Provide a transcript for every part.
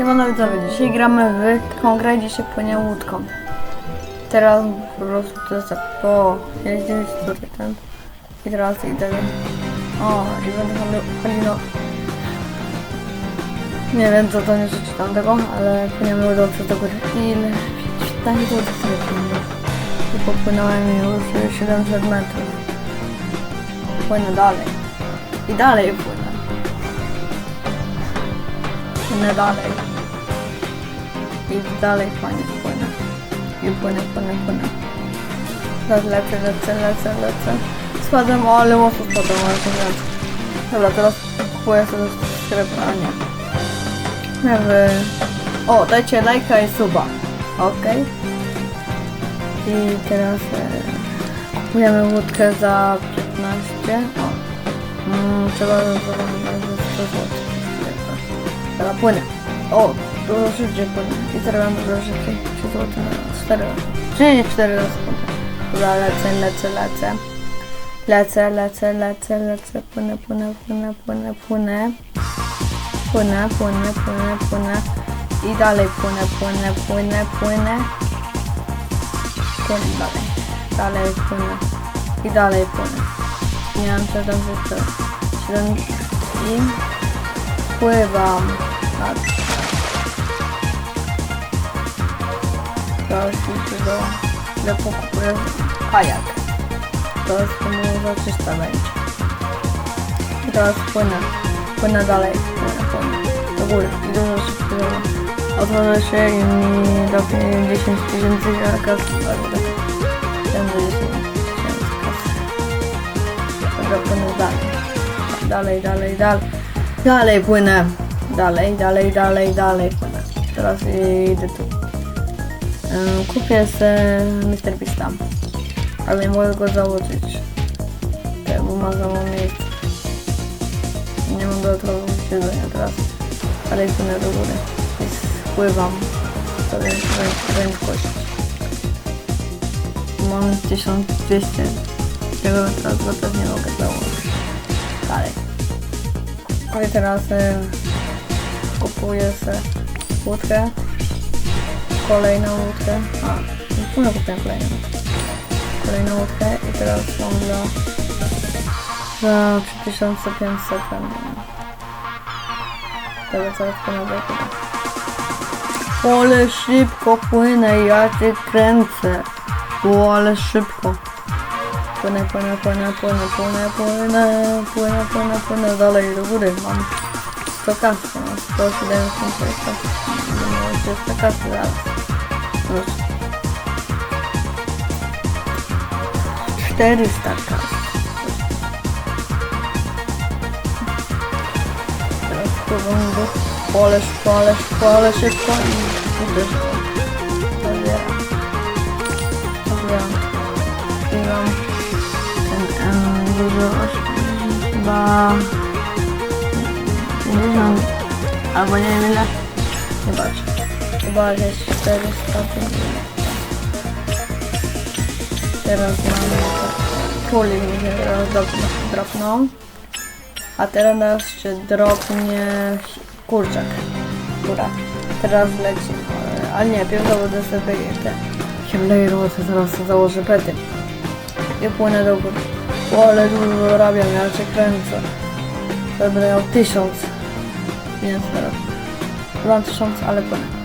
Siemano widzowie, dzisiaj gramy w taką grę, gdzie się płynie łódką. Teraz po prostu to jest tak, o, jeździć tutaj ten i teraz idę, o, i będę Halino. Nie wiem co to nie przeczytam tego, ale płyniemy dobrze do góry. Ile? 15 zł I popłynąłem już 700 metrów. Płynę dalej. I dalej płynę. Płynę dalej. I dalej płynę, płynę. I płynę, płynę, płynę. Teraz lecę, lecę, lecę, lecę. Spadam, o, ale mocno spadam, ale to nie. Dobra, teraz kupuję sobie srebrne, a nie. Nie. O, dajcie lajka i suba. Okej. I teraz e, kupujemy łódkę za 15. O. Mm, trzeba zrobić za 100 zł. Teraz płynę. O, dużo szybciej. I teraz mam dużo szybciej. 3 zł na 4 Czyli 4 razy płynę. Dobra, lecę, lecę, lecę. Lecę, lecę, lecę, lecę. Płynę, płynę, płynę, płynę, płynę. Płynę, płynę, płynę, płynę. I dalej płynę, płynę, płynę, płynę. Płynę dalej. Dalej płynę. I dalej płynę. Nie mam co jeszcze. Siedem i pływam. Tak. Teraz idę do... Ile pokupuję kajak. To jest za 300 będzie. I teraz płynę. Płynę dalej. Płynę. Do góry. I dużo szybciej. Otworzę się i mi da 10 tysięcy. Ten do 10 tysięcy kasy. Dobra, płynę dalej. Dalej, dalej, dalej. Dalej płynę. Dalej, dalej, dalej, dalej płynę. Teraz idę tu. Kupię sobie Mr. Beasta. Ale nie mogę go założyć. Tak, bo ma za mało miejsca. Nie mam dodatkowego siedzenia teraz. Ale płynę do góry. I spływam sobie prę- prędkość. Mam 1200 tego teraz nie mogę założyć. Dalej. No i teraz y, kupuję sobie łódkę. Kolejną łódkę. A, no kupię kolejną. Kolejną łódkę i teraz mam dla za 3500 będę. Dobra, zaraz do góry. Ale szybko płynę, ja cię kręcę. O, ale szybko. Płynę, płynę, płynę, płynę, płynę, płynę, płynę, płynę, płynę dalej do góry. Mam 100 kasy, mam 176 kasy. Mam 300 kasy zaraz. 400 kas. Teraz to będę polesz, polesz, polesz się koni. Uderz. Zabieram. Zabieram. Zabieram. Ten M dużo chyba... Dużo. Albo nie wiem ile. Nie chyba jest 450 teraz mamy puli mi się teraz drop- dropną a teraz nas jeszcze dropnie kurczak góra teraz leci ale- nie pierw będę sobie te Himalaya to zaraz założę pety i płynę do góry. O, ale dużo zarabiam, ja cię kręcę. To będę miał tysiąc. Nie, teraz. Mam tysiąc, ale płynę.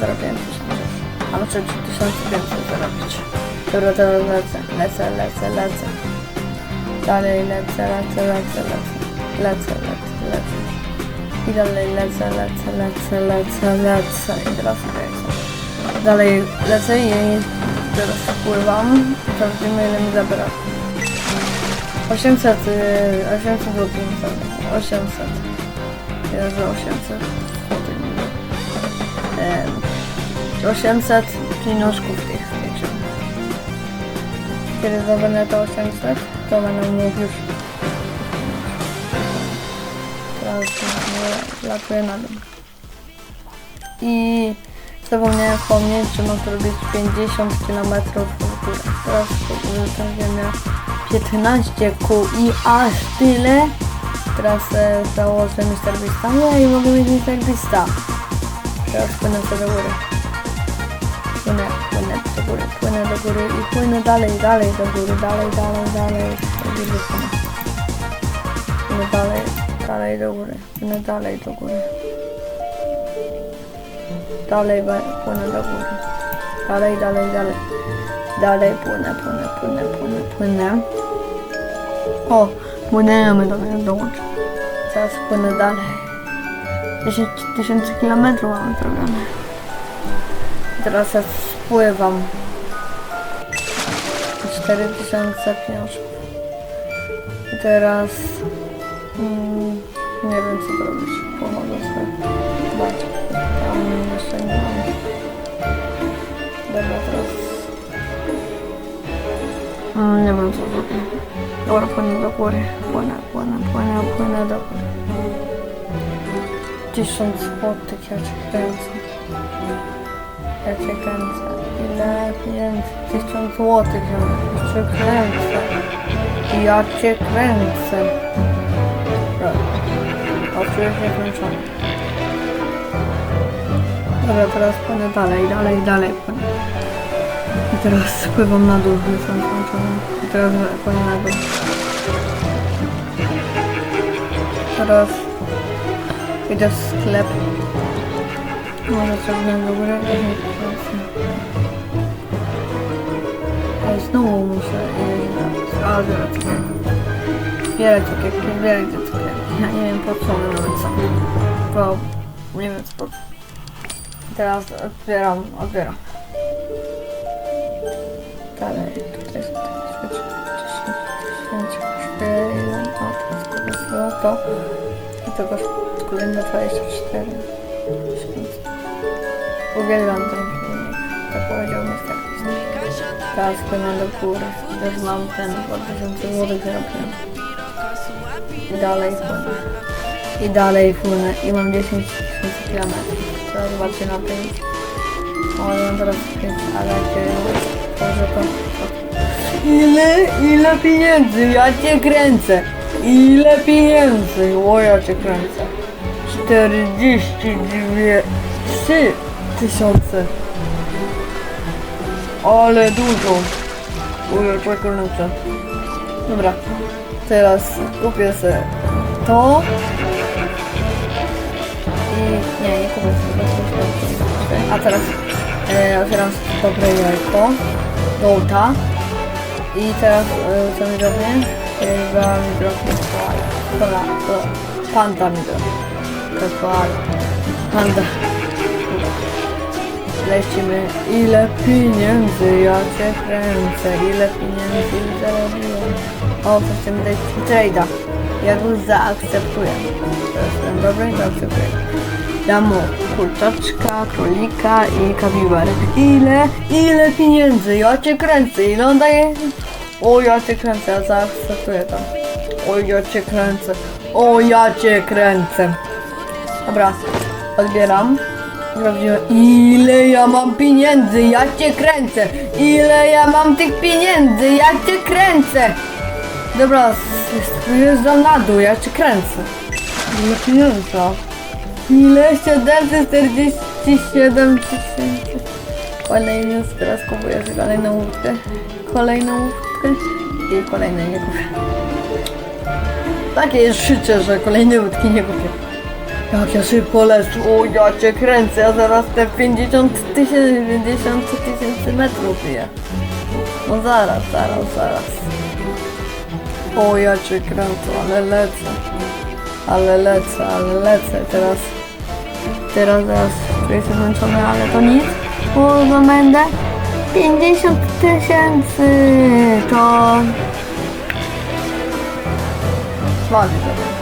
Zarabiałem tysiąc. A muszę trzy tysiące więcej zarobić. Dobra, teraz lecę, lecę, lecę, lecę. Dalej lecę, lecę, lecę, lecę. Lecę, lecę, lecę. I dalej lecę, lecę, lecę, lecę, lecę. I teraz lecę. Dalej lecę i teraz pływam. Sprawdzimy ile mi zabiera. 800, y, 800 zł mi zabiera. 800. Jezu, 800 zł 800 pieniążków tych, wiecie. Kiedy zdobędę to 800, to będę mógł już teraz latuję na dół. I zapomniałem wspomnieć, że mam to robić 50 km w górę. Teraz ziemia 15 kół i aż tyle. Teraz e, założę Mr. Beasta. Nie, i mogę mieć Mr. Beasta. Teraz płynę sobie góry. Góry, płynę do góry i płynę dalej, dalej do góry, dalej, dalej, dalej. Do góry płynę. Dalej, dalej do góry, płynę dalej do góry. Dalej płynę do góry. Dalej, dalej, dalej. Dalej płynę, płynę, płynę, płynę, płynę. O, płynęmy do mnie dołączy. Teraz płynę dalej. 10 tysięcy kilometrów mamy zrobione. Teraz ja spływam. 4000 pieniążków. I teraz mm, nie wiem co zrobić. Pomogę sobie. Tam jeszcze nie mam. Dobra, teraz mm, nie wiem co zrobić. Dobra, płynę do góry. Płynę, płynę, płynę, płynę do góry. Tysiąc złotych, ja cię kręcę. Ja cię kręcę. Ile pieniędzy? Tysiąc złotych, ja cię kręcę. Ja cię kręcę. Dobra. O, czuję się zmęczony. Dobra, teraz płynę dalej, dalej, dalej płynę. I teraz spływam na dół, jestem zmęczony. I teraz płynę na dół. Teraz idę w sklep. Może ciągnę do góry. Ej, znowu muszę zbierać cukierki. Zbierać cukierki, zbierać te cukierki. Ja nie wiem po co one nawet są. Bo nie wiem co. Teraz odbieram, odbieram. Dalej, tutaj jest takie świecie. 10 tysięcy, 4, o, to jest złoto. I kosztuje kolejne 24 tysięcy. Uwielbiam ten filmik, tak powiedział Mr. Beast. Teraz płynę do góry, już mam ten 2000 zł zarobiłem. I dalej płynę. I dalej płynę i mam 10 tysięcy kilometrów. Teraz zobaczcie na tym. O, ja mam teraz 5, ale może to... Ile, ile pieniędzy? Ja cię kręcę. Ile pieniędzy? O, ja cię kręcę. 42 3 tysiące. Ale dużo. Ja cię kręcę. Dobra. Teraz kupię sobie to. I nie, nie kupię sobie. A teraz e, otwieram dobre jajko. Gołta. I teraz e, co mi drobnie? Chyba mi drobnie koala. Kola. Panda mi. To koala. Panda. Lecimy. Ile pieniędzy ja cię kręcę. Ile pieniędzy zarobiłem. O, to chcemy dać trade'a. Ja go zaakceptuję. To jest ten dobry, zaakceptuję. Dam mu kurczaczka, królika i kapibarę. Ile, ile pieniędzy? Ja cię kręcę. Ile on daje? O, ja cię kręcę, ja zaakceptuję to. O, ja cię kręcę. O, ja cię kręcę. Dobra, odbieram. Ile ja mam pieniędzy, ja cię kręcę. Ile ja mam tych pieniędzy, ja cię kręcę. Dobra, jeżdżam na dół, ja cię kręcę. Ile pieniędzy? Ile? 747 tysięcy. Kolejny, teraz kupuję kolejną łódkę. Kolejną łódkę. I kolejnej nie kupię. Takie jest życie, że kolejnej łódki nie kupię. Jak ja szybko lecę, o ja cię kręcę, ja zaraz te 50 tysięcy, 50 tysięcy metrów piję. No zaraz, zaraz, zaraz. O ja cię kręcę, ale lecę. Ale lecę, ale lecę, teraz, teraz, teraz czuję się zmęczony, ale to nic, bo to będę 50 tysięcy, to... Słaby to.